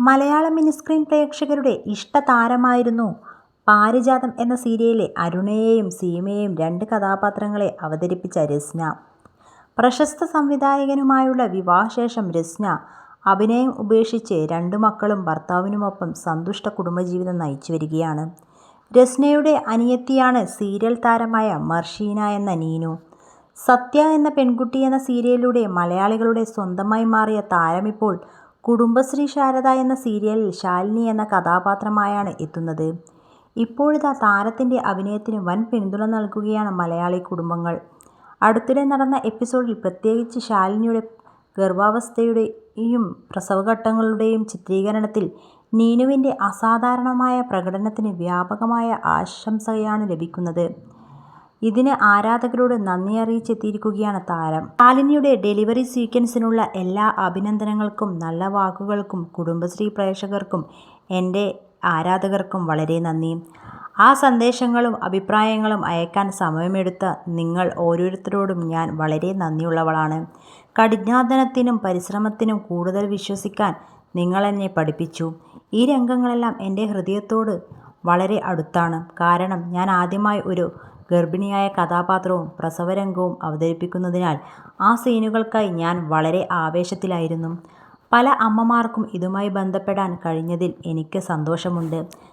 Malayalam mini screen പ്രേക്ഷകരുടെ ഇഷ്ടതാരമായിരുന്നു പാരിജാതം എന്ന സീരിയലിലെ അരുണയെയും സീമയെയും രണ്ട് കഥാപാത്രങ്ങളെ അവതരിപ്പിച്ച രസ്ന. പ്രശസ്ത സംവിധായകനുമായുള്ള വിവാഹശേഷം രസ്ന അഭിനയം ഉപേക്ഷിച്ച് രണ്ടു മക്കളും ഭർത്താവിനുമൊപ്പം സന്തുഷ്ട കുടുംബജീവിതം നയിച്ചു വരികയാണ് രസ്നയുടെ അനിയത്തിയാണ് സീരിയൽ താരമായ മർഷീന എന്ന നീനു. സത്യ എന്ന പെൺകുട്ടി എന്ന സീരിയലിലൂടെ മലയാളികളുടെ സ്വന്തമായി മാറിയ താരമിപ്പോൾ കുടുംബശ്രീ ശാരദ എന്ന സീരിയലിൽ ശാലിനി എന്ന കഥാപാത്രമായാണ് എത്തുന്നത്. ഇപ്പോഴിതാ താരത്തിന്റെ അഭിനയത്തിന് വൻ പിന്തുണ നൽകുകയാണ് മലയാളി കുടുംബങ്ങൾ. അടുത്തിടെ നടന്ന എപ്പിസോഡിൽ പ്രത്യേകിച്ച് ശാലിനിയുടെ ഗർഭാവസ്ഥയുടെയും പ്രസവഘട്ടങ്ങളുടെയും ചിത്രീകരണത്തിൽ നീനുവിന്റെ അസാധാരണമായ പ്രകടനത്തിന് വ്യാപകമായ ആശംസയാണ് ലഭിക്കുന്നത്. ഇതിന് ആരാധകരോട് നന്ദി അറിയിച്ചെത്തിയിരിക്കുകയാണ് താരം. ശാലിനിയുടെ ഡെലിവറി സീക്വൻസിനുള്ള എല്ലാ അഭിനന്ദനങ്ങൾക്കും നല്ല വാക്കുകൾക്കും കുടുംബശ്രീ പ്രേക്ഷകർക്കും എന്റെ ആരാധകർക്കും വളരെ നന്ദി. ആ സന്ദേശങ്ങളും അഭിപ്രായങ്ങളും അയക്കാൻ സമയമെടുത്ത നിങ്ങൾ ഓരോരുത്തരോടും ഞാൻ വളരെ നന്ദിയുള്ളവളാണ്. കഠിനാധനത്തിനും പരിശ്രമത്തിനും കൂടുതൽ വിശ്വസിക്കാൻ നിങ്ങളെന്നെ പഠിപ്പിച്ചു. ഈ രംഗങ്ങളെല്ലാം എന്റെ ഹൃദയത്തോട് വളരെ അടുത്താണ്. കാരണം ഞാൻ ആദ്യമായി ഒരു ഗർഭിണിയായ കഥാപാത്രവും പ്രസവരംഗവും അവതരിപ്പിക്കുന്നതിനാൽ ആ സീനുകൾക്കായി ഞാൻ വളരെ ആവേശത്തിലായിരുന്നു. പല അമ്മമാർക്കും ഇതുമായി ബന്ധപ്പെടാൻ കഴിഞ്ഞതിൽ എനിക്ക് സന്തോഷമുണ്ട്.